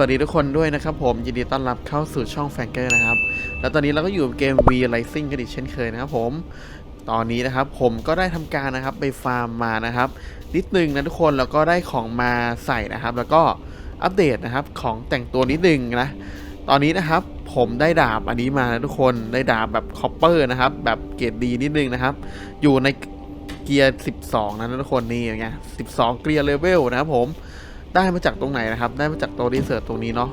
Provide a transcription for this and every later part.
สวัสดีทุกคนด้วยนะครับผม ยินดีต้อนรับเข้าสู่ช่องแฟงเกอร์นะครับ แล้วตอนนี้เราก็อยู่กับเกม V Rising กันอีกเช่นเคยนะครับผม ตอนนี้นะครับผมก็ได้ทำการนะครับไปฟาร์มมานะครับนิดนึงนะทุกคนแล้วก็ได้ของมาใส่นะครับ แล้วก็อัปเดตนะครับของแต่งตัวนิดนึงนะตอนนี้นะครับผมได้ดาบอันนี้มานะทุกคนได้ดาบแบบคอปเปอร์นะครับแบบเกรดดีนิดนึงนะครับ อยู่ในเกียร์ 12 นะทุกคนนี่ไง12 เกียร์เลเวลนะครับผม ได้มาจากตรงไหนนะครับ ได้มาจากตัวรีเสิร์ชตรงนี้เนาะ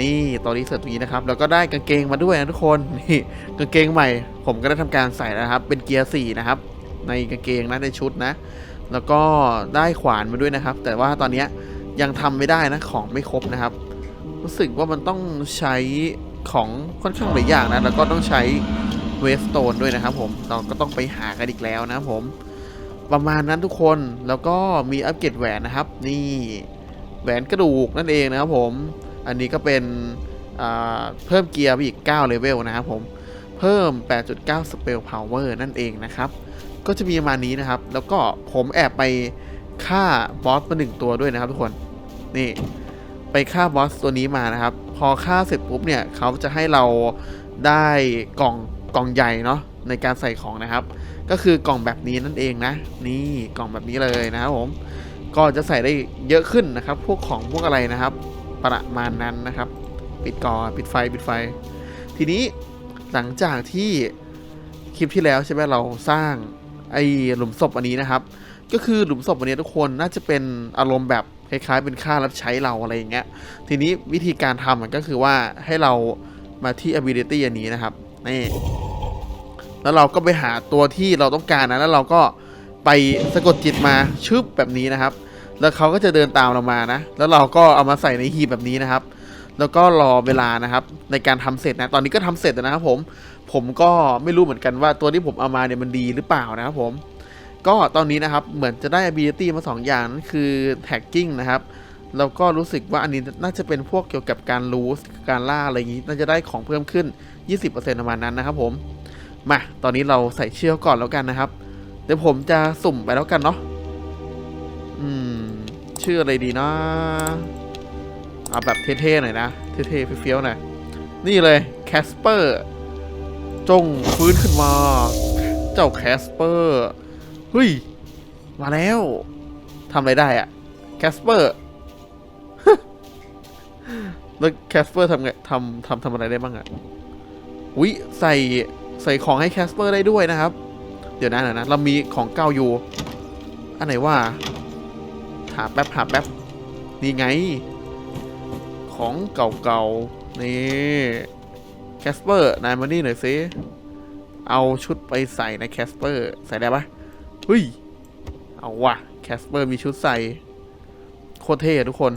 นี่ตัวรีเสิร์ชตรงนี้นะครับ แล้วก็ได้กางเกงมาด้วยนะทุกคนนี่กางเกงใหม่ ผมก็ได้ทำการใส่แล้วนะครับ เป็นเกียร์4นะครับ ในกางเกงนะในชุดนะ แล้วก็ได้ขวานมาด้วยนะครับ แต่ว่าตอนนี้ยังทำไม่ได้นะของไม่ครบนะครับ รู้สึกว่ามันต้องใช้ของค่อนข้างหลายอย่างนะแล้วก็ต้องใช้เวสโตนด้วยนะครับผมเราก็ต้องไปหากันอีกแล้วนะผม ประมาณนั้นทุกคนแล้วก็มีอัปเกรดแหวนนะครับ นี่ แหวนกระดูกนั่นเองนะครับผม อันนี้ก็เป็นเพิ่มเกียร์ไปอีก9เลเวลนะครับผม เพิ่ม 8.9 Spell Power นั่นเองนะครับ ก็จะมีประมาณนี้นะครับ แล้วก็ผมแอบไปฆ่าบอสมาหนึ่งตัวด้วยนะครับทุกคน นี่ไปฆ่าบอสตัวนี้มานะครับ พอฆ่าเสร็จปุ๊บเนี่ยเขาจะให้เราได้กล่องกล่องใหญ่เนาะในการใส่ของนะครับ ก็คือกล่องแบบนี้นั่นเองนะ นี่กล่องแบบนี้เลยนะครับผม ก็จะใส่ได้เยอะขึ้นนะครับ พวกของพวกอะไรนะครับ ประมาณนั้นนะครับ ปิดก่อนปิดไฟปิดไฟ ทีนี้หลังจากที่คลิปที่แล้วใช่ไหมเราสร้างไอ้หลุมศพอันนี้นะครับ ก็คือหลุมศพอันนี้ทุกคนน่าจะเป็นอารมณ์แบบคล้ายๆเป็นค่ารับใช้เราอะไรอย่างเงี้ย ทีนี้วิธีการทำมันก็คือว่าให้เรามาที่ ability อันนี้นะครับนี่แล้วเราก็ไปหาตัวที่เราต้องการนะแล้วเราก็ไปสะกดจิตมาชึบแบบนี้นะครับ แล้วเขาก็จะเดินตามเรามานะ แล้วเราก็เอามาใส่ในหีบแบบนี้นะครับ แล้วก็รอเวลานะครับ ในการทำเสร็จนะ ตอนนี้ก็ทำเสร็จแล้วนะครับผม ผมก็ไม่รู้เหมือนกันว่าตัวที่ผมเอามาเนี่ยมันดีหรือเปล่านะครับผม ก็ตอนนี้นะครับเหมือนจะได้ ability มาสองอย่างนั่นคือ tagging นะครับ แล้วก็รู้สึกว่าอันนี้น่าจะเป็นพวกเกี่ยวกับการรู้การล่าอะไรอย่างนี้ น่าจะได้ของเพิ่มขึ้น 20%ประมาณนั้นนะครับผม มา ตอนนี้เราใส่เชือกก่อนแล้วกันนะครับ เดี๋ยวผมจะสุ่มไปแล้วกันเนาะ ชื่ออะไรดีนะเอาแบบเท่ๆหน่อยนะ เท่ๆเฟี้ยวๆหน่อย นี่เลยแคสเปอร์จงฟื้นขึ้นมา เจ้าแคสเปอร์เฮ้ย มาแล้วทำอะไรได้อะแคสเปอร์แล้วแคสเปอร์ทำไงทำทำทำอะไรได้บ้างอะอุ้ยใส่ใส่ของให้แคสเปอร์ได้ด้วยนะครับ เดี๋ยวนะเดี๋ยวนะ เรามีของเก่าอยู่ อันไหนว่า หาแป๊บหาแป๊บนี่ไง ของเก่าๆ นี่แคสเปอร์นายมานี่หน่อยสิ เอาชุดไปใส่ในแคสเปอร์ใส่ได้ปะเฮ้ย เอาว่ะแคสเปอร์มีชุดใส่ โคตรเท่ทุกคน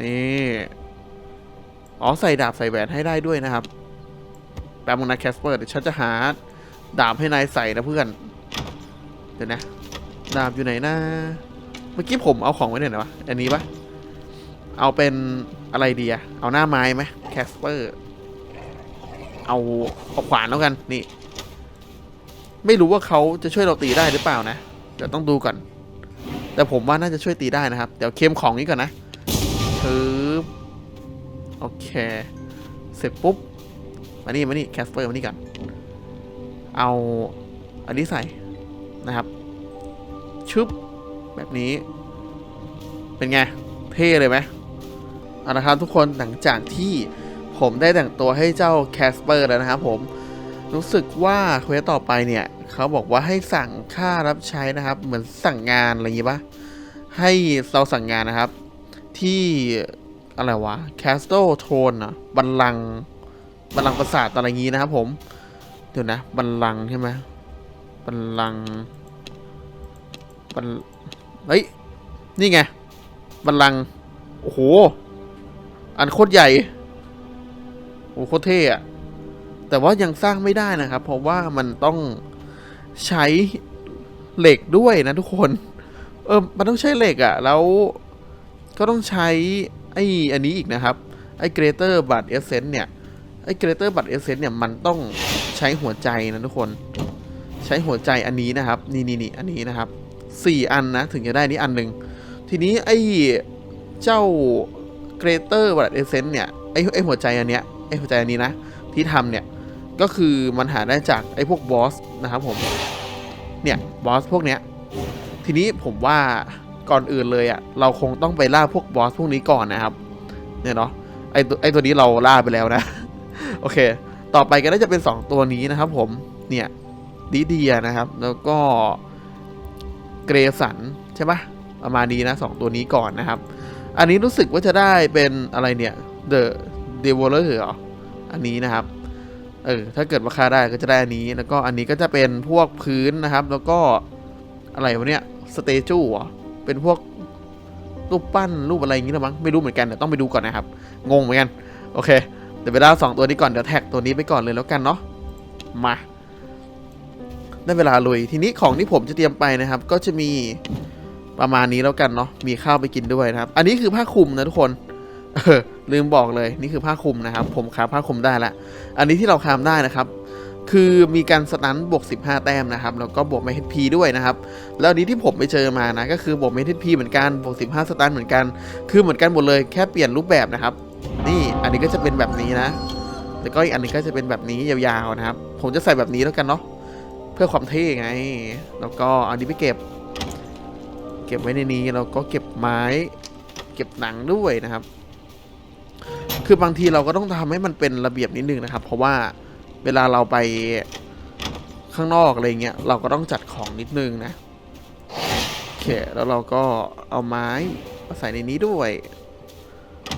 นี่อ๋อใส่ดาบใส่แหวนให้ได้ด้วยนะครับแป๊บนึงนะแคสเปอร์เดี๋ยวฉันจะหาดาบให้นายใส่นะเพื่อน เดี๋ยวนะ ดาบอยู่ไหนนะ เมื่อกี้ผมเอาของไว้ไหนวะ อันนี้ปะเอาเป็นอะไรดีอะเอาหน้าไม้ไหมแคสเปอร์ เอาเอาขวานแล้วกัน นี่ ไม่รู้ว่าเขาจะช่วยเราตีได้หรือเปล่านะ เดี๋ยวต้องดูก่อน แต่ผมว่าน่าจะช่วยตีได้นะครับ เดี๋ยวเคมของนี้ก่อนนะชืบโอเค เสร็จปุ๊บ มานี่ มานี่แคสเปอร์มานี่ก่อนเอาอันนี้ใส่นะครับชึบ แบบนี้ เป็นไง เท่เลยไหมเอาละครับทุกคนหลังจากที่ผมได้แต่งตัวให้เจ้าแคสเปอร์แล้วนะครับผมรู้สึกว่าเควสต่อไปเนี่ย เขาบอกว่าให้สั่งค่ารับใช้นะครับ เหมือนสั่งงานอะไรอย่างงี้ปะให้เราสั่งงานนะครับ ที่อะไรวะแคสโตโทนอะบัลลังบัลลังก์ประสาทอะไรงี้นะครับ ผม เดี๋ยวนะบัลลังใช่ไหมบัลลังบัล เฮ้ย นี่ไง บัลลังก์โอ้โห อันโคตรใหญ่ โอ้โคตรเท่อะแต่ว่ายังสร้างไม่ได้นะครับ เพราะว่ามันต้องใช้เหล็กด้วยนะทุกคน เออ มันต้องใช้เหล็กอะ่ะ แล้วก็ต้องใช้ไอ้อันนี้อีกนะครับ ไอ้เกรเตอร์บัตเอเซนต์เนี่ย ไอ้เกรเตอร์บัตเอเซนต์เนี่ยมันต้องใช้หัวใจนะทุกคน ใช้หัวใจอันนี้นะครับ นี่นี่นี่อันนี้นะครับ สี่อันนะ ถึงจะได้นี่อันหนึ่งทีนี้ไอ้เจ้าเกรเตอร์บัตเอเซนเนี่ยไอไอหัวใจอันเนี้ยไอ้หัวใจอันนี้นะ ที่ทำเนี่ย ก็คือมันหาได้จากไอ้พวกบอสนะครับผม เนี่ยบอสพวกเนี้ยทีนี้ผมว่าก่อนอื่นเลยอะ่ะเราคงต้องไปล่าพวกบอสพวกนี้ก่อนนะครับ เนี่ยเนาะไอตัวไอตัวนี้เราล่าไปแล้วนะ โอเค ต่อไปก็น่าจะเป็น 2 ตัวนี้นะครับผมเนี่ยดีเดียนะครับ แล้วก็ เกรสันใช่ปะประมาณนี้นะสองตัวนี้ก่อนนะครับ อันนี้รู้สึกว่าจะได้เป็นอะไรเนี่ย The Devoler เหรอ อันนี้นะครับ เออ ถ้าเกิดว่าค่าได้ก็จะได้อันนี้ แล้วก็อันนี้ก็จะเป็นพวกพื้นนะครับ แล้วก็อะไรวะเนี่ยสเตจูเหรอ เป็นพวกรูปปั้นรูปอะไรอย่างงี้ละมั้ง ไม่รู้เหมือนกันเดี๋ยวต้องไปดูก่อนนะครับ งงเหมือนกัน โอเค เดี๋ยวไปล่าสองตัวนี้ก่อน เดี๋ยวแท็กตัวนี้ไปก่อนเลยแล้วกันเนาะ มา ได้เวลาลุย ทีนี้ของที่ผมจะเตรียมไปนะครับ ก็จะมีประมาณนี้แล้วกันเนาะมีข้าวไปกินด้วยนะครับ อันนี้คือผ้าคลุมนะทุกคนออลืมบอกเลยนี่คือผ้าคลุมนะครับ ผมคาผ้าคลุมได้ละอันนี้ที่เราคามได้นะครับ คือมีการสตันบวก 15 แต้มนะครับแล้วก็บวกเมทพีด้วยนะครับ แล้วอันนี้ที่ผมไปเจอมานะก็คือบวกเมทพีเหมือนกันบวก 15 สตันเหมือนกัน คือเหมือนกันหมดเลยแค่เปลี่ยนรูปแบบนะครับ นี่อันนี้ก็จะเป็นแบบนี้นะแล้วก็อีกอันนึงก็จะเป็นแบบนี้ยาวๆนะครับ ผมจะใส่แบบนี้แล้วกันเนาะ พื่อความเท่ไง แล้วก็อันนี้ไปเก็บ เก็บไว้ในนี้แล้วก็เก็บไม้ เก็บหนังด้วยนะครับ คือบางทีเราก็ต้องทำให้มันเป็นระเบียบนิดนึงนะครับ เพราะว่าเวลาเราไปข้างนอกอะไรเงี้ยเราก็ต้องจัดของนิดนึงนะโอเคแล้วเราก็เอาไม้มาใส่ในนี้ด้วย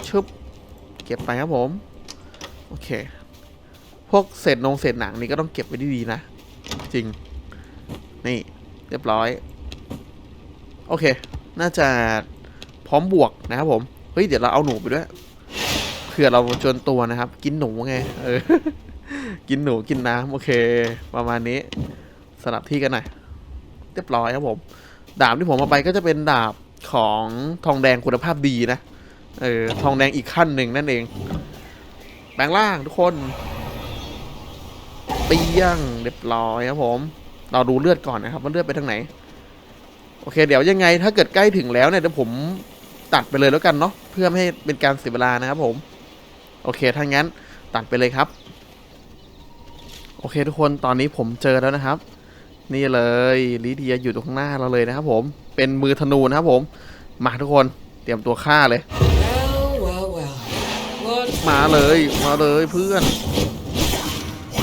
ชึบเก็บไปครับผม โอเค พวกเศษนงเศษหนังนี่ก็ต้องเก็บไว้ดีๆนะ จริง นี่ เรียบร้อย โอเค น่าจะพร้อมบวกนะครับผม เฮ้ย เดี๋ยวเราเอาหนูไปด้วยเผื่อเราจนตัวนะครับ กินหนูไง เออ กินหนูกินน้ำโอเค ประมาณนี้สลับที่กันหน่อย เรียบร้อยครับผม ดาบที่ผมเอาไปก็จะเป็นดาบของทองแดงคุณภาพดีนะ เออ ทองแดงอีกขั้นหนึ่งนั่นเอง แปลงร่างทุกคน เปี้ยงเรียบร้อยครับผม เราดูเลือดก่อนนะครับว่าเลือดไปทางไหน โอเค เดี๋ยวยังไงถ้าเกิดใกล้ถึงแล้วเนี่ยเดี๋ยวผมตัดไปเลยแล้วกันเนาะเพื่อไม่ให้เป็นการเสียเวลานะครับผม โอเคถ้างั้นตัดไปเลยครับ โอเคทุกคนตอนนี้ผมเจอแล้วนะครับ นี่เลยลิเดียอยู่ตรงหน้าเราเลยนะครับ ผมเป็นมือธนูนะครับผม มาทุกคนเตรียมตัวฆ่าเลย มาเลยมาเลยเพื่อน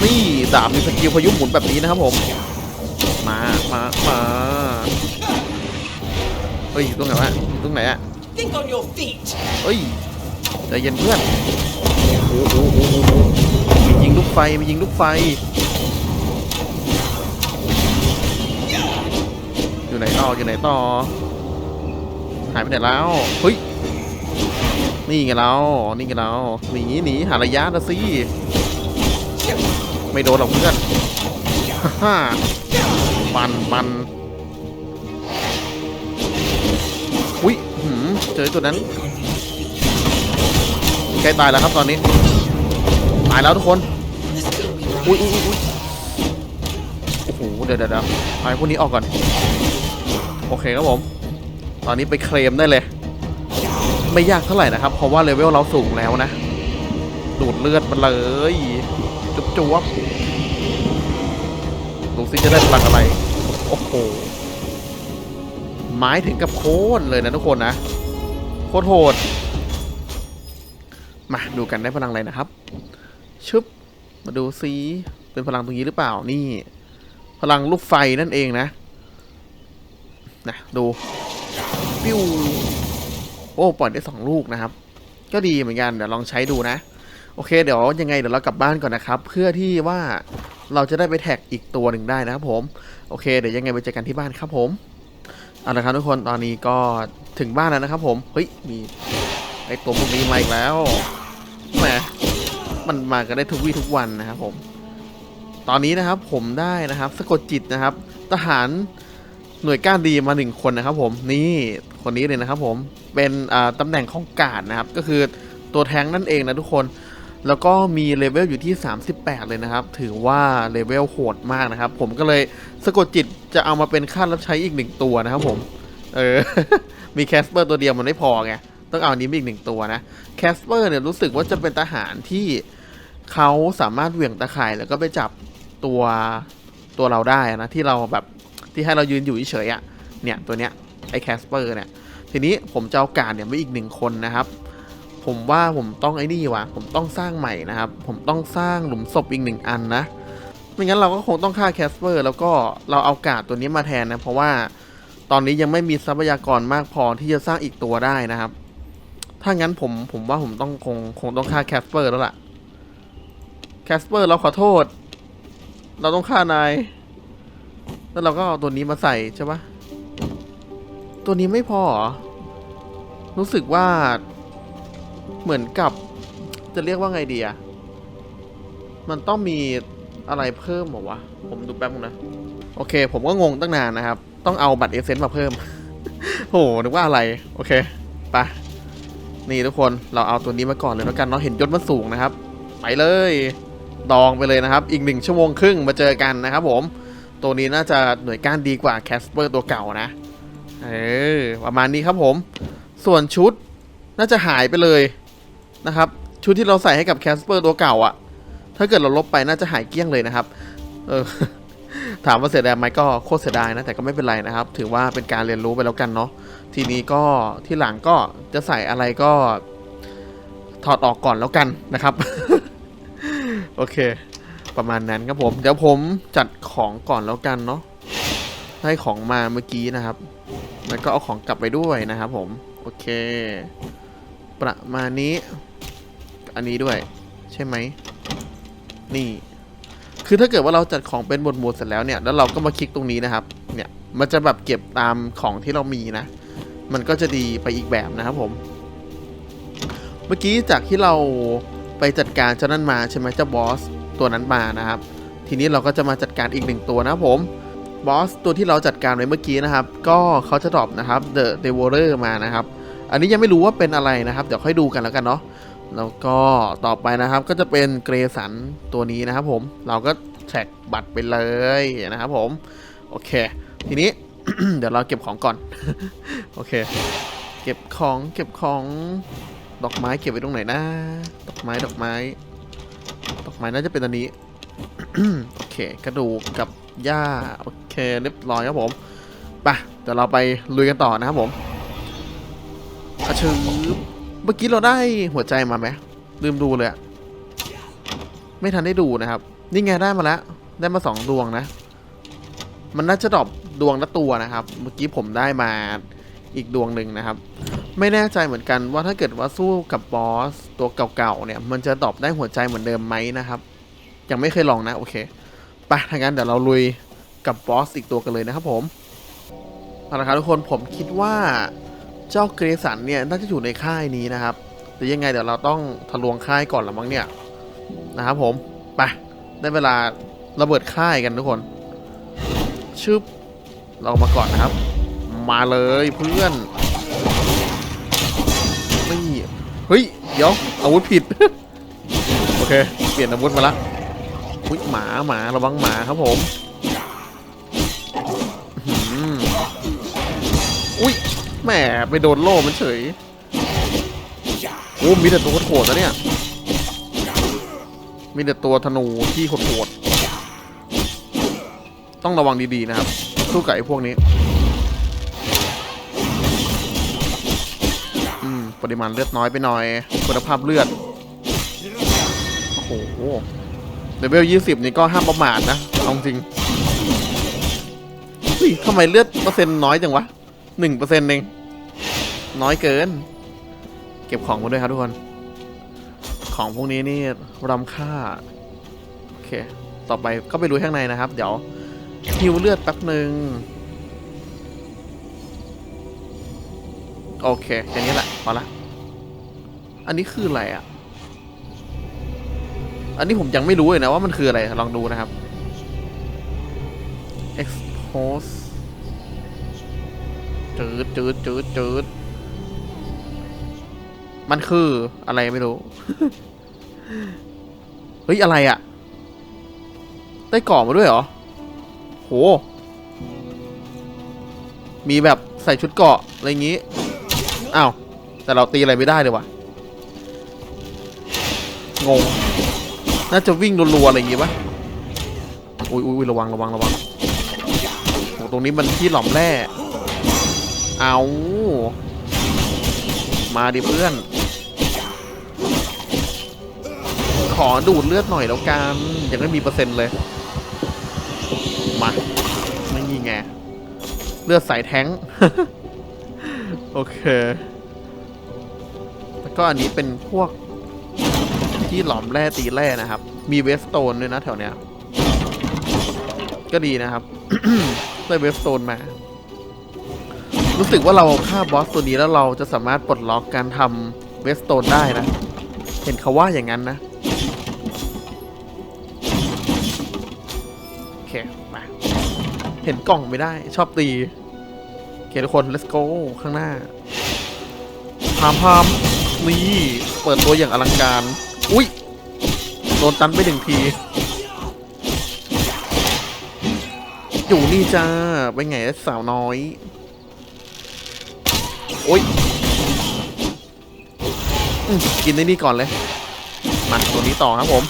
นี่ดาบมีสกิลพายุหมุนแบบนี้นะครับผม มามามาเฮ้ยอยู่ตรงไหนวะอยู่ตรงไหนอะเฮ้ยใจเย็นเพื่อนโอ้โหโอ้โหโอ้โหมียิงลูกไฟมียิงลูกไฟ อยู่ไหนต่ออยู่ไหนต่อ หายไปไหนแล้วเฮ้ยนี่ไงเรา นี่ไงเรา หนีหนีหาระยะนะสิ ไม่โดนหรอกเพื่อนฮ่าปันปันอุ้ยหืมเจอตัวนั้นใกล้ตายแล้วครับตอนนี้ ตายแล้วทุกคน อุ้ยอุ้ยอุ้ยโอ้โห เดี๋ยวเดี๋ยวเดี๋ยวเอาไอ้พวกนี้ออกก่อน โอเคครับผม ตอนนี้ไปเคลมได้เลย ไม่ยากเท่าไหร่นะครับ เพราะว่าเลเวลเราสูงแล้วนะ ดูดเลือดมันเลย จุ๊บจุ๊บดูซิจะได้พลังอะไร โอ้โห ไม้ถึงกับโค่นเลยนะทุกคนนะ โคตรโหด มาดูกันได้พลังอะไรนะครับ ชึบ มาดูซิ เป็นพลังตรงนี้หรือเปล่า นี่ พลังลูกไฟนั่นเองนะ นะดูปิ้วโอ้ ปล่อยได้สองลูกนะครับ ก็ดีเหมือนกัน เดี๋ยวลองใช้ดูนะ โอเค เดี๋ยวยังไงเดี๋ยวเรากลับบ้านก่อนนะครับ เพื่อที่ว่าเราจะได้ไปแท็กอีกตัวหนึ่งได้นะครับผม โอเค เดี๋ยวยังไงไปเจอกันที่บ้านครับผมเอาละครับทุกคนตอนนี้ก็ถึงบ้านแล้วนะครับ ผมเฮ้ยมีไอตัวพวกนี้มาอีกแล้วแหมมันมากันได้ทุกวี่ทุกวันนะครับผม ตอนนี้นะครับผมได้นะครับสะกดจิตนะครับ ทหารหน่วยก้านดีมาหนึ่งคนนะครับ ผมนี่คนนี้เลยนะครับ ผมเป็นตำแหน่งของกาดนะครับ ก็คือตัวแทงนั่นเองนะทุกคน แล้วก็มีเลเวลอยู่ที่ 38 เลยนะครับ ถือว่าเลเวลโหดมากนะครับ ผมก็เลยสะกดจิตจะเอามาเป็นค่ารับใช้อีกหนึ่งตัวนะครับผม เออ มีแคสเปอร์ตัวเดียวมันไม่พอไง ต้องเอานี้มาอีกหนึ่งตัวนะ แคสเปอร์เนี่ยรู้สึกว่าจะเป็นทหารที่เขาสามารถเหวี่ยงตะข่ายแล้วก็ไปจับตัวตัวเราได้นะ ที่เราแบบที่ให้เรายืนอยู่เฉยๆอะ่ะ เนี่ยตัวเนี้ยไอแคสเปอร์เนี่ย ทีนี้ผมจะเอาการเนี่ยไว้อีกหนึ่งคนนะครับ ผมว่าผมต้องไอ้นี่ว่ะผมต้องสร้างใหม่นะครับ ผมต้องสร้างหลุมศพอีกหนึ่งอันนะไม่งั้นเราก็คงต้องฆ่าแคสเปอร์ แล้วก็เราเอากาดตัวนี้มาแทนนะ เพราะว่าตอนนี้ยังไม่มีทรัพยากรมากพอที่จะสร้างอีกตัวได้นะครับ ถ้างั้นผมผมว่าผมต้องคงคงต้องฆ่าแคสเปอร์แล้วล่ะแคสเปอร์เราขอโทษ เราต้องฆ่านาย แล้วเราก็เอาตัวนี้มาใส่ใช่ปะตัวนี้ไม่พอรู้สึกว่า เหมือนกับจะเรียกว่าไงดีอะมันต้องมีอะไรเพิ่มเหรอวะ ผมดูแป๊บนึงนะ โอเค ผมก็งงตั้งนานนะครับ ต้องเอาบัตรเอเซนต์มาเพิ่ม โหนึกว่าอะไร โอเค ไป นี่ทุกคน เราเอาตัวนี้มาก่อนเลยแล้วกันเนาะ เห็นยศมันสูงนะครับ ไปเลย ดองไปเลยนะครับ อีกหนึ่งชั่วโมงครึ่งมาเจอกันนะครับผม ตัวนี้น่าจะหน่วยก้านดีกว่าแคสเปอร์ตัวเก่านะ เออ ประมาณนี้ครับผม ส่วนชุด น่าจะหายไปเลยนะครับ ชุดที่เราใส่ให้กับแคสเปอร์ตัวเก่าอะถ้าเกิดเราลบไปน่าจะหายเกลี้ยงเลยนะครับ เออ ถามว่าเสียดายไหมก็โคตรเสียดายนะ แต่ก็ไม่เป็นไรนะครับ ถือว่าเป็นการเรียนรู้ไปแล้วกันเนาะ ทีนี้ก็ที่หลังก็จะใส่อะไรก็ถอดออกก่อนแล้วกันนะครับ โอเค ประมาณนั้นครับผม เดี๋ยวผมจัดของก่อนแล้วกันเนาะให้ของมาเมื่อกี้นะครับ แล้วก็เอาของกลับไปด้วยนะครับผม โอเค ประมาณนี้ อันนี้ด้วย ใช่ไหม นี่ คือถ้าเกิดว่าเราจัดของเป็นหมวดหมู่เสร็จแล้วเนี่ย แล้วเราก็มาคลิกตรงนี้นะครับ เนี่ย มันจะแบบเก็บตามของที่เรามีนะ มันก็จะดีไปอีกแบบนะครับผม เมื่อกี้จากที่เราไปจัดการเจ้านั้นมาใช่ไหมเจ้าบอสตัวนั้นมานะครับ ทีนี้เราก็จะมาจัดการอีกหนึ่งตัวนะผม บอสตัวที่เราจัดการไว้เมื่อกี้นะครับ ก็เขาจะดรอปนะครับ The Devourer มานะครับ อันนี้ยังไม่รู้ว่าเป็นอะไรนะครับ เดี๋ยวค่อยดูกันแล้วกันเนาะแล้วก็ต่อไปนะครับก็จะเป็นเกรสันตัวนี้นะครับผมเราก็แท็กบัตรไปเลยนะครับผม โอเค ทีนี้ เดี๋ยวเราเก็บของก่อน โอเค เก็บของเก็บของดอกไม้เก็บไว้ตรงไหนนะดอกไม้ดอกไม้ดอกไม้น่าจะเป็นอันนี้ โอเค กระดูกกับ หญ้าโอเคเรียบร้อยครับผมไปเดี๋ยวเราไปลุยกันต่อนะครับผมอาชือเมื่อกี้เราได้หัวใจมาไหมลืมดูเลยอะไม่ทันได้ดูนะครับ นี่ไงได้มาแล้ว ได้มาสองดวงนะ มันน่าจะดรอปดวงละตัวนะครับ เมื่อกี้ผมได้มาอีกดวงหนึ่งนะครับ ไม่แน่ใจเหมือนกันว่าถ้าเกิดว่าสู้กับบอสตัวเก่าๆเนี่ย มันจะดรอปได้หัวใจเหมือนเดิมไหมนะครับ ยังไม่เคยลองนะโอเค ไปถ้างั้นเดี๋ยวเราลุยกับบอสอีกตัวกันเลยนะครับผมเอาละครับทุกคนผมคิดว่าเจ้าเกรสันเนี่ยน่าจะอยู่ในค่ายนี้นะครับแต่ยังไงเดี๋ยวเราต้องทะลวงค่ายก่อนละมั้งเนี่ยนะครับผมไปได้เวลาระเบิดค่ายกันทุกคนชึบเรามาก่อนนะครับ มาเลยเพื่อนนี่เฮ้ยเดี๋ยวอาวุธผิด โอเค เปลี่ยนอาวุธมาละ อุ้ยหมาหมาระวังหมาครับผมอืมอุ้ยแหมไปโดนโล่มันเฉยโอ้มีแต่ตัวโหดนะเนี่ย มีแต่ตัวธนูที่โหดๆต้องระวังดีๆนะครับสู้กับไอ้พวกนี้อืมปริมาณเลือดน้อยไปหน่อย คุณภาพเลือด โอ้โห เลเวลยี่สิบนี่ก็ห้ามประมาทนะเอาจริงเฮ้ยทำไมเลือดเปอร์เซ็นต์น้อยจังวะหนึ่งเปอร์เซ็นต์เอง น้อยเกิน เก็บของมาด้วยครับทุกคน ของพวกนี้นี่รำค่า โอเค ต่อไปก็ไปดูข้างในนะครับ เดี๋ยวฮิวเลือดแป๊บหนึ่งโอเคแค่นี้แหละพอละ อันนี้คืออะไรอะ อันนี้ผมยังไม่รู้เลยนะว่ามันคืออะไร ลองดูนะครับ expose จืดจืดจืดจืดมันคืออะไรไม่รู้ เฮ้ย อะไรอะ่ะ ได้ก่อมาด้วยเหรอ โห มีแบบใส่ชุดเกาะอะไรอย่างงี้ อ้าว แต่เราตีอะไรไม่ได้เลยวะงง น่าจะวิ่งรัวๆอะไรอย่างงี้ปะอุ้ยอุ้ยระวังระวังระวังโอ้ตรงนี้มันที่หล่อมแร่เอามาดิเพื่อน ขอดูดเลือดหน่อยแล้วกันยังไม่มีเปอร์เซ็นต์เลย มาไม่มีไง เลือดใสแท้ง โอเค แล้วก็อันนี้เป็นพวก ที่หลอมแร่ตีแร่นะครับ มีเวสโตนด้วยนะแถวเนี้ย ก็ดีนะครับได้เวสโตนมา รู้สึกว่าเราฆ่าบอสตัวนี้แล้วเราจะสามารถปลดล็อกการทำเวสโตนได้นะ เห็นเขาว่าอย่างนั้นนะโอเคมาเห็นกล่องไม่ได้ชอบตีโอเคทุกคน let's go ข้างหน้าพามพามนี่ เปิดตัวอย่างอลังการ อุ้ยโดนตันไปหนึ่งทีอยู่นี่จ้าไปไงสาวน้อย โอ้ยอกินในนี่ก่อนเลย มาตัวนี้ต่อครับผม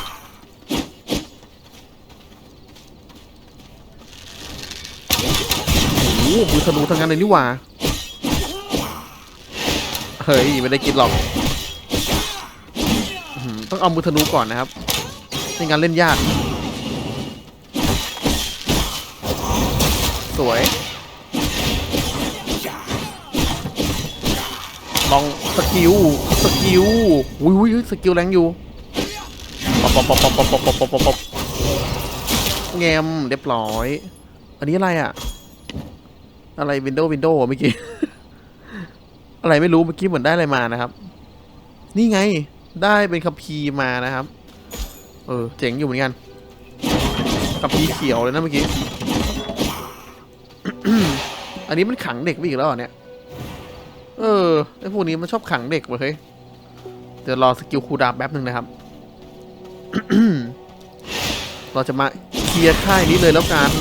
โอ้โหมือธนูทั้งนั้นเลยนี่หว่า เฮ้ย ไม่ได้กินหรอก เอามือธนูก่อนนะครับในการเล่นยาก สวย ลองสกิล สกิลอุ้ยสกิลแรงอยู่ปอบปอบปอปอปอปอปอบเงมเรียบร้อย อันนี้อะไรอะ อะไรวินโดว์วินโดว์เมื่อกี้ อะไรไม่รู้เมื่อกี้เหมือนได้อะไรมานะครับ นี่ไง ได้เป็นคัมภีร์มานะครับ เออ เจ๋งอยู่เหมือนกันคัมภีร์เขียวเลยนะเมื่อกี้ อันนี้มันขังเด็กไปอีกแล้วเนี่ย เออไอพวกนี้มันชอบขังเด็กเว้ยเดี๋ยวรอสกิลคูดาแป๊บหนึ่งนะครับ เราจะมาเคลียร์ค่ายนี้เลยแล้วกัน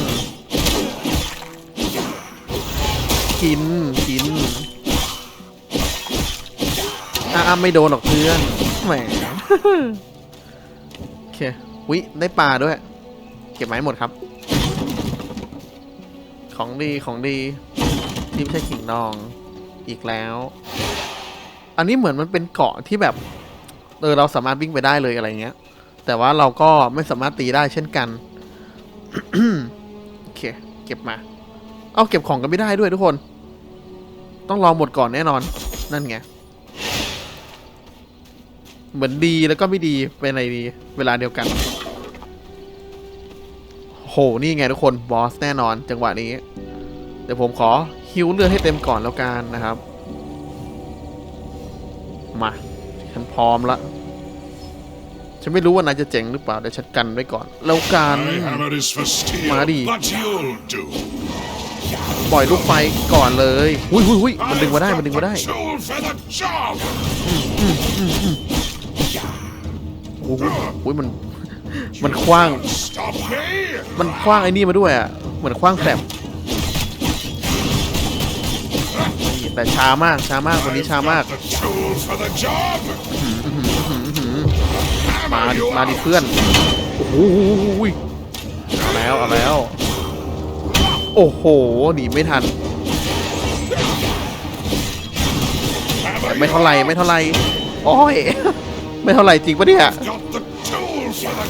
กิน กินอ่าไม่โดนหรอกเพื่อน แหม โอเควิได้ปลาด้วย เก็บไม้หมดครับ ของดีของดีนี่ไม่ใช่ขิงนองอีกแล้ว อันนี้เหมือนมันเป็นเกาะที่แบบเออเราสามารถวิ่งไปได้เลยอะไรเงี้ย แต่ว่าเราก็ไม่สามารถตีได้เช่นกันโอเค เก็บมา เอาเก็บของกันไม่ได้ด้วยทุกคน ต้องรอหมดก่อนแน่นอน นั่นไง เหมือนดีแล้วก็ไม่ดีเป็นอะไรดีเวลาเดียวกัน โห นี่ไงทุกคนบอสแน่นอนจังหวะนี้ เดี๋ยวผมขอฮิวเลือดให้เต็มก่อนแล้วกันนะครับ มาฉันพร้อมละฉันไม่รู้ว่านายจะเจ๋งหรือเปล่าเดี๋ยวฉันกันไว้ก่อน แล้วกัน My hammer is for steel, Marty. but you'll do. ปล่อยลูกไฟก่อนเลย หุยหุยหุยมันดึงมาได้ มันดึงมาได้ อ้โหหุยมัน มันคว้าง มันคว้างไอ้นี่มาด้วยอะ เหมือนคว้างแกลบแต่ช้ามาก ช้ามากวันนี้ช้ามาก มาดิมาดิเพื่อน โอ้โหเอาแล้ว เอาแล้ว โอ้โห หนีไม่ทัน ไม่เท่าไรไม่เท่าไรโอ้ย ไม่เท่าไหร่จริงปะเนี่ย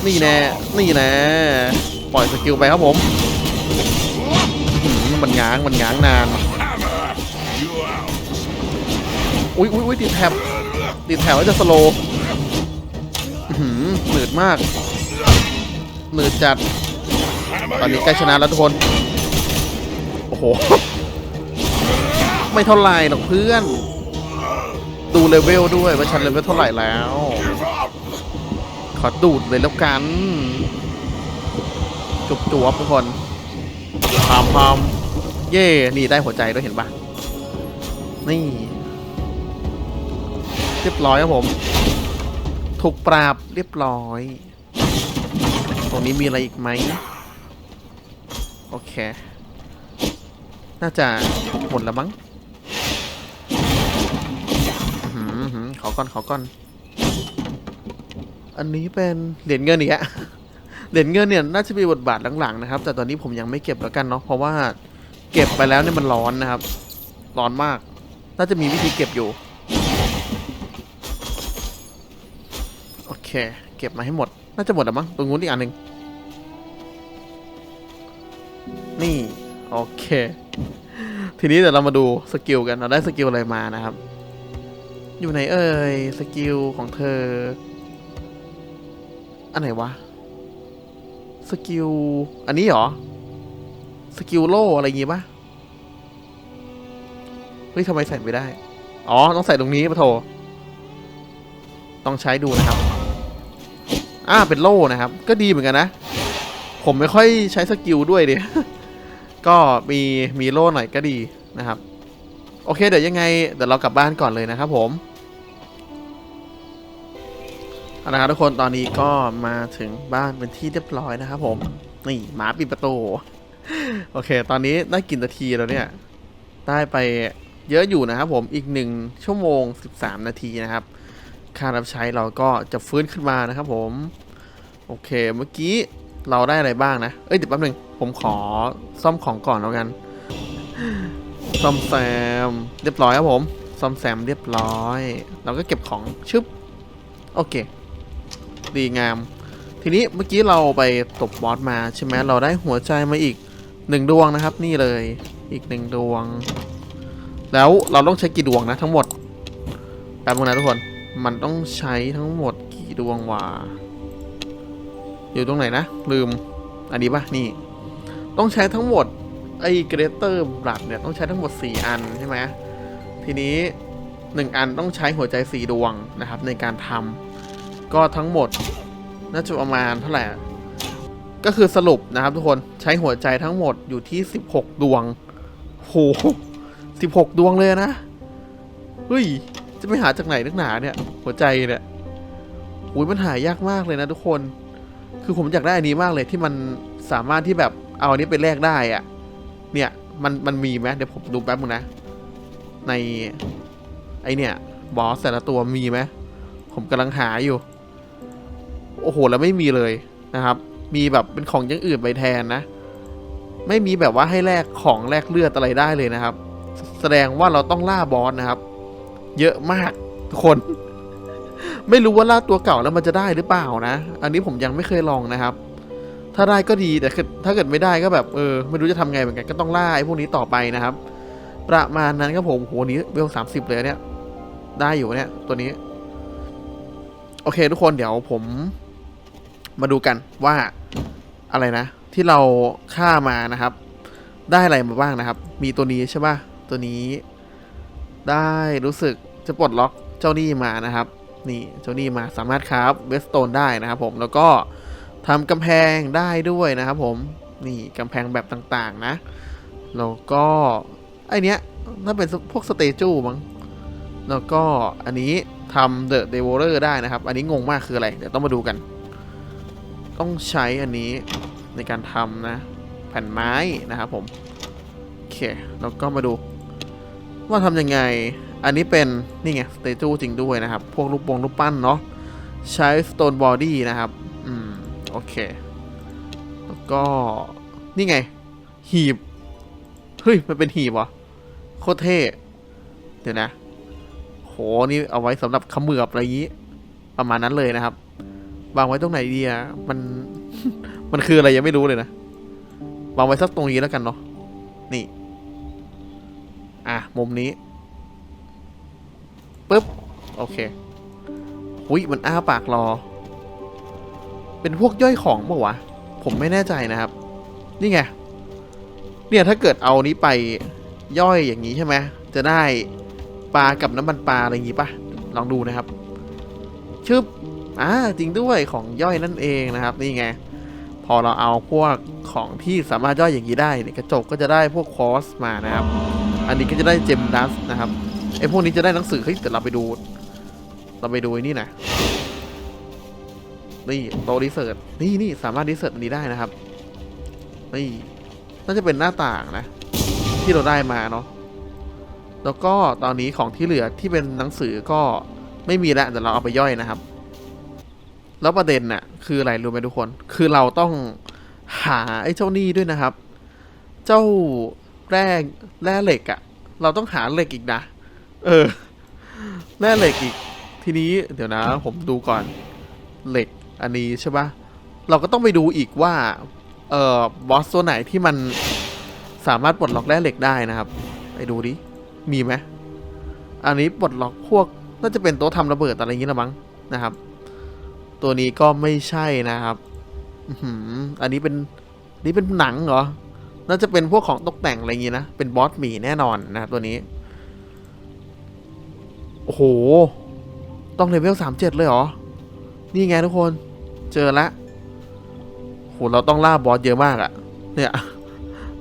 นี่แน่นี่แน่ปล่อยสกิลไปครับผม มันง้างมันง้างนาน อุ้ยอุ้ยอุ้ยติดแท็บติดแท็บแล้วจะสโลว์หือหนืดมากหนืดจัด ตอนนี้ใกล้ชนะแล้วทุกคน โอ้โห ไม่เท่าไหร่หรอกเพื่อน ดูเลเวลด้วยว่าฉันเลเวลเท่าไหร่แล้ว Give up. ขอดูดเลยแล้วกัน จุบจวบทุกคนพามพามเย่นี่ได้หัวใจด้วยเห็นปะนี่เรียบร้อยครับผม ถูกปราบเรียบร้อย ตรงนี้มีอะไรอีกไหม โอเค น่าจะหมดแล้วมั้งอื้อหือ อ ก่อนขอก่อน อันนี้เป็นเหรียญเงินอีกอะเหรียญเงินเนี่ยน่าจะมีบทบาทหลังๆนะครับ แต่ตอนนี้ผมยังไม่เก็บแล้วกันเนาะเพราะว่าเก็บไปแล้วเนี่ยมันร้อนนะครับ ร้อนมาก น่าจะมีวิธีเก็บอยู่ โอเค เก็บมาให้หมด น่าจะหมดแล้วมั้งตรงนู้นอีกอันหนึ่งนี่ โอเค ทีนี้เดี๋ยวเรามาดูสกิลกันเราได้สกิลอะไรมานะครับ อยู่ไหนเอ่ยสกิลของเธอ อันไหนวะ สกิล อันนี้เหรอ สกิลโล่อะไรอย่างงี้ปะเฮ้ยทำไมใส่ไม่ได้ อ๋อ ต้องใส่ตรงนี้ปะโถต้องใช้ดูนะครับ อ่า เป็นโล่นะครับ ก็ดีเหมือนกันนะ ผมไม่ค่อยใช้สกิลด้วยดิ ก็มีมีโล่หน่อยก็ดีนะครับ โอเค เดี๋ยวยังไง เดี๋ยวเรากลับบ้านก่อนเลยนะครับผม เอาละครับทุกคนตอนนี้ก็มาถึงบ้านเป็นที่เรียบร้อยนะครับผมนี่หมาปิดประตู โอเค ตอนนี้ได้กินนาทีแล้วเนี่ย ได้ไปเยอะอยู่นะครับผมอีกหนึ่งชั่วโมง 13 นาทีนะครับค่ารับใช้เราก็จะฟื้นขึ้นมานะครับผม โอเคเมื่อกี้เราได้อะไรบ้างนะ เอ้ยเดี๋ยวแป๊บหนึงผมขอซ่อมของก่อนแล้วกัน ซ่อมแซมเรียบร้อยครับผม ซ่อมแซมเรียบร้อย เราก็เก็บของชึบ โอเค ดีงาม ทีนี้เมื่อกี้เราไปตบบอสมาใช่ไหมเราได้หัวใจมาอีกหนึ่งดวงนะครับ นี่เลยอีกหนึ่งดวง แล้วเราต้องใช้กี่ดวงนะทั้งหมดแป๊บนึงนะทุกคนมันต้องใช้ทั้งหมดกี่ดวงวะอยู่ตรงไหนนะ ลืม อันนี้ปะนี่ ต้องใช้ทั้งหมดไอ้เกรเตอร์บลัดเนี่ยต้องใช้ทั้งหมด 4 อันใช่ไหมทีนี้ 1 อันต้องใช้หัวใจ 4 ดวงนะครับ ในการทำ ก็ทั้งหมด น่าจะประมาณเท่าไหร่ ก็คือสรุปนะครับทุกคนใช้หัวใจทั้งหมดอยู่ที่ 16 ดวงโห16 ดวงเลยนะ เฮ้ย จะไปหาจากไหนนักหนาเนี่ย หัวใจเนี่ยอุ้ยมันหายากมากเลยนะทุกคน คือผมอยากได้อันนี้มากเลยที่มันสามารถที่แบบเอาอันนี้ไปแลกได้อะเนี่ยมันมันมีไหมเดี๋ยวผมดูแป๊บนึงนะ ในไอเนี่ยบอสแต่ละตัวมีไหมผมกำลังหาอยู่ โอ้โหแล้วไม่มีเลยนะครับ มีแบบเป็นของอย่างอื่นไปแทนนะ ไม่มีแบบว่าให้แลกของแลกเลือดอะไรได้เลยนะครับ แสดงว่าเราต้องล่าบอสนะครับ เยอะมากทุกคน ไม่รู้ว่าล่าตัวเก่าแล้วมันจะได้หรือเปล่านะ อันนี้ผมยังไม่เคยลองนะครับ ถ้าได้ก็ดีแต่ถ้าเกิดไม่ได้ก็แบบเออไม่รู้จะทำไงเหมือนกันก็ต้องล่าไอ้พวกนี้ต่อไปนะครับ ประมาณนั้นครับผมโหนี้เวลสามสิบเลยเนี่ยได้อยู่เนี่ยตัวนี้ โอเคทุกคนเดี๋ยวผม มาดูกันว่าอะไรนะ ที่เราฆ่ามานะครับ ได้อะไรมาบ้างนะครับ มีตัวนี้ใช่ป่ะตัวนี้ ได้รู้สึกจะปลดล็อกเจ้าหนี้มานะครับ นี่เจ้าหนี้มาสามารถคราฟเวสโตนได้นะครับ ผมแล้วก็ทำกำแพงได้ด้วยนะครับ ผมนี่กำแพงแบบต่างๆนะแล้วก็ไอเนี้ยน่าเป็นพวกสเตจูมั้งแล้วก็อันนี้ทำเดอะเดวอร์ได้นะครับ อันนี้งงมากคืออะไร เดี๋ยวต้องมาดูกัน ต้องใช้อันนี้ในการทำนะ แผ่นไม้นะครับผม โอเค แล้วก็มาดู ว่าทำยังไง อันนี้เป็น นี่ไง สเตจูจริงด้วยนะครับ พวกรูปวงรูปปั้นเนาะ ใช้ Stone Body นะครับ อืม โอเค แล้วก็ นี่ไง หีบ เฮ้ย มันเป็นหีบเหรอโคตรเท่ เดี๋ยวนะ โห นี่เอาไว้สำหรับขมือบอะไรอย่างนี้ ประมาณนั้นเลยนะครับ วางไว้ตรงไหนดีอะมัน มันคืออะไรยังไม่รู้เลยนะ วางไว้สักตรงนี้แล้วกันเนาะ นี่ อะ มุมนี้ปึ๊บ โอเคหุยมันอ้าปากรอ เป็นพวกย่อยของปล่าวะ ผมไม่แน่ใจนะครับ นี่ไง เนี่ยถ้าเกิดเอานี้ไปย่อยอย่างนี้ใช่ไหม จะได้ปลากับน้ำมันปลาอะไรอย่างงี้ปะลองดูนะครับ ชึบ อ่าจริงด้วยของย่อยนั่นเองนะครับ นี่ไง พอเราเอาพวกของที่สามารถย่อยอย่างนี้ได้เนี่ยกระจกก็จะได้พวกคอสมานะครับ อันนี้ก็จะได้เจมดัสนะครับไอพวกนี้จะได้หนังสือเฮ้ยแต่เราไปดู เราไปดูนี่นะนี่โตรีเสิร์ชนี่นี่สามารถรีเสิร์ชอันนี้ได้นะครับนี่น่าจะเป็นหน้าต่างนะ ที่เราได้มาเนาะแล้วก็ตอนนี้ของที่เหลือที่เป็นหนังสือก็ไม่มีแล้วเดี๋ยวเราเอาไปย่อยนะครับ แล้วประเด็นน่ะคืออะไรรู้ไหมทุกคน คือเราต้องหาไอ้เจ้านี่ด้วยนะครับ เจ้าแร่แร่เหล็กอะ่ะ เราต้องหาเหล็กอีกนะ เออ แร่เหล็กอีก ทีนี้เดี๋ยวนะ ผมดูก่อนเหล็กอันนี้ใช่ปะเราก็ต้องไปดูอีกว่า เอ่อบอสตัวไหนที่มันสามารถปลดล็อกแร่เหล็กได้นะครับ ไปดูดิ มีไหมอันนี้ปลดล็อกพวกน่าจะเป็นโต๊ะทำระเบิดอะไรอย่างนี้ละมั้งนะครับ ตัวนี้ก็ไม่ใช่นะครับอันนี้เป็นนี่เป็นหนังเหรอ น่าจะเป็นพวกของตกแต่งอะไรอย่างงี้นะ เป็นบอสหมีแน่นอนนะครับตัวนี้ โอ้โห ต้องเลเวลสามเจ็ดเลยเหรอ นี่ไงทุกคน เจอละโห เราต้องล่าบอสเยอะมากอะเนี่ย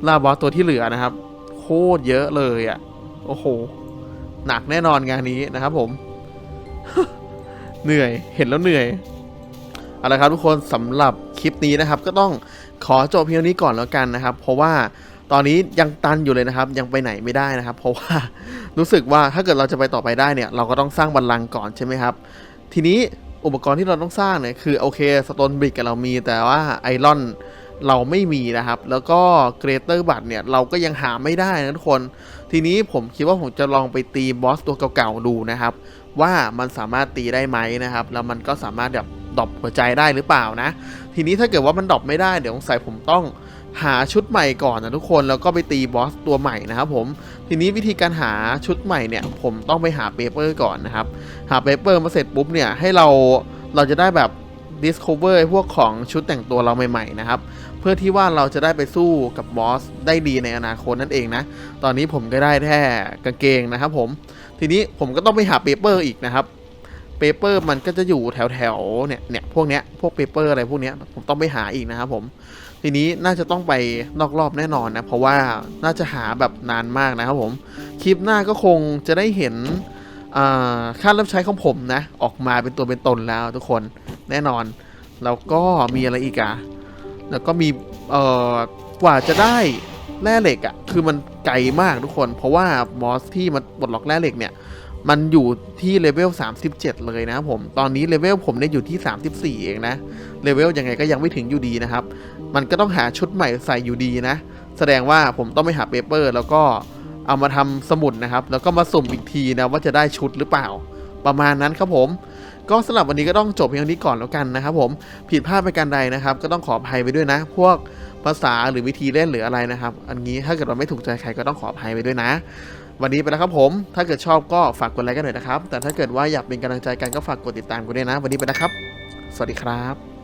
ล่าบอสตัวที่เหลือนะครับ โคตรเยอะเลยอะโอ้โห หนักแน่นอนงานนี้นะครับผม เหนื่อย เห็นแล้วเหนื่อย เอาละครับทุกคนสำหรับคลิปนี้นะครับ ก็ต้องขอจบเพียงเท่านี้ก่อนแล้วกันนะครับ เพราะว่าตอนนี้ยังตันอยู่เลยนะครับ ยังไปไหนไม่ได้นะครับ เพราะว่ารู้สึกว่าถ้าเกิดเราจะไปต่อไปได้เนี่ยเราก็ต้องสร้างบัลลังก์ก่อนใช่ไหมครับ ทีนี้อุปกรณ์ที่เราต้องสร้างเนี่ยคือโอเคสโตนบริกกับเรามีแต่ว่าไอรอนเราไม่มีนะครับ แล้วก็เกรเตอร์บัตเนี่ยเราก็ยังหาไม่ได้นะทุกคน ทีนี้ผมคิดว่าผมจะลองไปตีบอสตัวเก่าๆดูนะครับ ว่ามันสามารถตีได้ไหมนะครับ แล้วมันก็สามารถแบบ ดรอปหัวใจได้หรือเปล่านะ ทีนี้ถ้าเกิดว่ามันดรอปไม่ได้เดี๋ยวสงสัยผมต้องหาชุดใหม่ก่อนนะทุกคนแล้วก็ไปตีบอสตัวใหม่นะครับผมทีนี้วิธีการหาชุดใหม่เนี่ย ผมต้องไปหาเปเปอร์ก่อนนะครับ หาเปเปอร์มาเสร็จปุ๊บเนี่ยให้เราเราจะได้แบบ discover พวกของชุดแต่งตัวเราใหม่ๆนะครับ เพื่อที่ว่าเราจะได้ไปสู้กับบอสได้ดีในอนาคตนั่นเองนะ ตอนนี้ผมก็ได้แค่กางเกงนะครับผมทีนี้ผมก็ต้องไปหาเปเปอร์อีกนะครับ เปเปอร์มันก็จะอยู่แถวแถวๆเนี่ยเนี่ยพวกเนี้ยพวกเปเปอร์อะไรพวกเนี้ยผมต้องไปหาอีกนะครับผมทีนี้น่าจะต้องไปนอกรอบแน่นอนนะ เพราะว่าน่าจะหาแบบนานมากนะครับผม คลิปหน้าก็คงจะได้เห็นอ่าค่ารับใช้ของผมนะ ออกมาเป็นตัวเป็นตนแล้วทุกคนแน่นอน แล้วก็มีอะไรอีกอะแล้วก็มีกว่าจะได้แร่เหล็กอะคือมันไกลมากทุกคน เพราะว่ามอสที่มันปลดล็อกแร่เหล็กเนี่ย มันอยู่ที่เลเวล 37 เลยนะครับผม ตอนนี้เลเวลผมเนี่ยอยู่ที่ 34 เองนะ เลเวลยังไงก็ยังไม่ถึงอยู่ดีนะครับ มันก็ต้องหาชุดใหม่ใส่อยู่ดีนะ แสดงว่าผมต้องไปหาเปเปอร์ แล้วก็เอามาทำสมุดนะครับ แล้วก็มาสุ่มอีกทีนะว่าจะได้ชุดหรือเปล่า ประมาณนั้นครับผม ก็สำหรับวันนี้ก็ต้องจบเพียงเท่านี้ก่อนแล้วกันนะครับผม ผิดพลาดไปการใดนะครับ ก็ต้องขออภัยไปด้วยนะ พวกภาษาหรือวิธีเล่นหรืออะไรนะครับ อันนี้ถ้าเกิดเราไม่ถูกใจใครก็ต้องขออภัยไปด้วยนะ วันนี้ไปแล้วครับผม ถ้าเกิดชอบก็ฝากกดไลค์กันหน่อยนะครับ แต่ถ้าเกิดว่าอยากเป็นกำลังใจกันก็ฝากกดติดตามกันด้วยนะ วันนี้ไปนะครับ สวัสดีครับ